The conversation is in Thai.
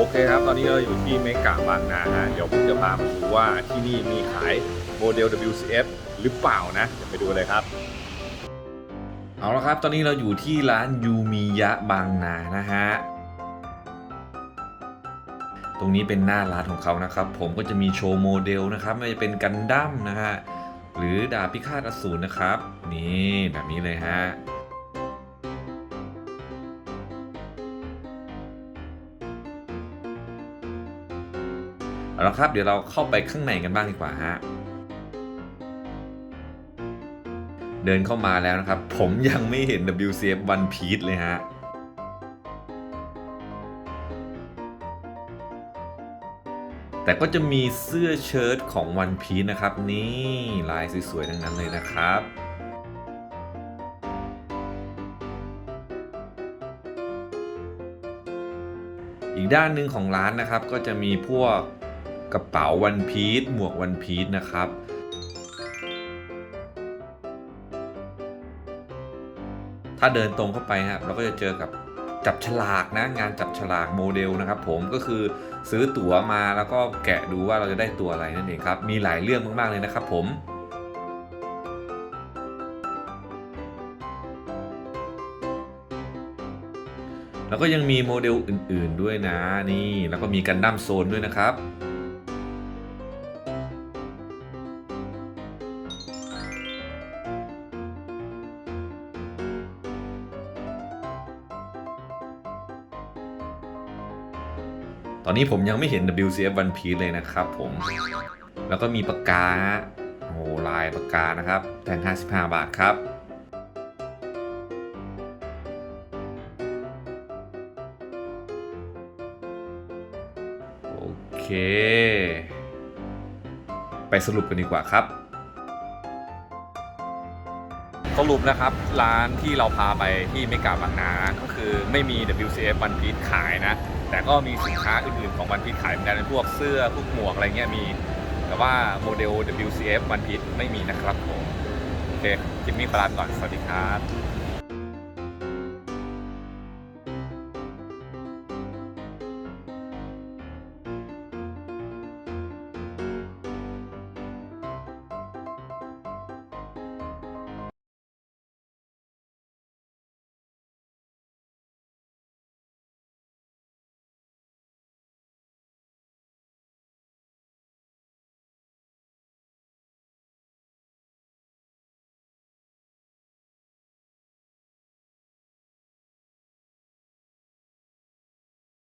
โอเครับ ตอนนี้เราอยู่ที่เมกะบางนาฮะเดี๋ยวผมจะพามาดูว่าที่นี่มีขายโมเดล WCF หรือเปล่านะ เดี๋ยวไปดูเลยครับ เอาละครับ ตอนนี้เราอยู่ที่ร้านยูมิยะบางนานะฮะ ตรงนี้เป็นหน้าร้านของเขานะครับ ผมก็จะมีโชว์โมเดลนะครับ ไม่ว่าจะเป็นกันดั้มนะฮะ หรือดาบพิฆาตอสูรนะครับ นี่แบบนี้เลยฮะ เอาละครับเดี๋ยวเราเข้าไปข้างในกันบ้างดีกว่าฮะเดินเข้ามาแล้วนะครับ ผมยังไม่เห็น WCF One Piece เลยฮะแต่ก็จะมีเสื้อเชิ้ตของ One Piece นะครับ นี่ลายสวยๆทั้งนั้นเลยนะครับอีกด้านหนึ่งของร้านนะครับก็จะมีพวก กระเป๋าวันพีชหมวกวันพีชนะครับถ้าเดินตรงเข้าไปครับเราก็จะเจอกับจับฉลากนะงานจับฉลากโมเดลนะครับผมก็คือซื้อตั๋วมาแล้วก็แกะดูว่าเราจะได้ตัวอะไรนั่นเองครับมีหลายเรื่องมาก ๆ เลยนะครับผมแล้วก็ยังมีโมเดลอื่นๆด้วยนะนี่ แล้วก็มีกันดั้มโซนด้วยนะครับ อนนี้ผมยังไม่เห็น WCF One Piece เลยนะครับผม แล้วก็มีปากกา โอ้โหลายปากกานะครับแทง55 บาทครับโอเค ไปสรุปกันดีกว่าครับ สรุปนะครับ ร้านที่เราพาไปที่เมกาบางนาก็คือไม่มี WCF วันพีชขายนะ แต่ก็มีสินค้าอื่นๆของวันพีชขายเหมือนกันเป็นพวกเสื้อพวกหมวกอะไรเงี้ยมี แต่ว่าโมเดล WCF วันพีชไม่มีนะครับผมโอเคคลิปนี้ปลาไปก่อนสวัสดีครับ